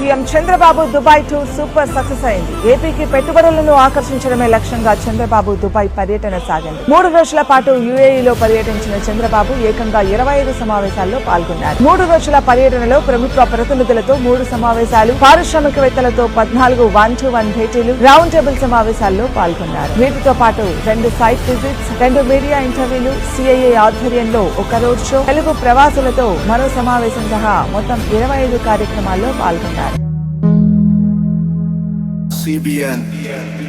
CM Chandrababu Dubai tour super success అయింది. ఏపీకి పెట్టుబడులను ఆకర్షించడమే లక్ష్యంగా చంద్రబాబు దుబాయ్ పర్యటన సాగింది. మూడు రోజుల పాటు యుఏఈలో పర్యటించిన చంద్రబాబు ఏకంగా ఇరవై ఐదు సమావేశాల్లో పాల్గొన్నారు. మూడు రోజుల పర్యటనలో ప్రభుత్వ ప్రతినిధులతో మూడు సమావేశాలు పారిశ్రామికవేత్తలతో పద్నాలుగు వన్ టు వన్ భేటీలు రౌండ్ టేబుల్ సమావేశాల్లో పాల్గొన్నారు. వీటితో పాటు రెండు సైట్ విజిట్స్ రెండు మీడియా ఇంటర్వ్యూలు సిఐఏ ఆధ్వర్యంలో ఒక రోడ్ షో తెలుగు ప్రవాసులతో మరో సమావేశం సహా మొత్తం ఇరవై ఐదు కార్యక్రమాల్లో పాల్గొన్నారు. CBN. Yeah.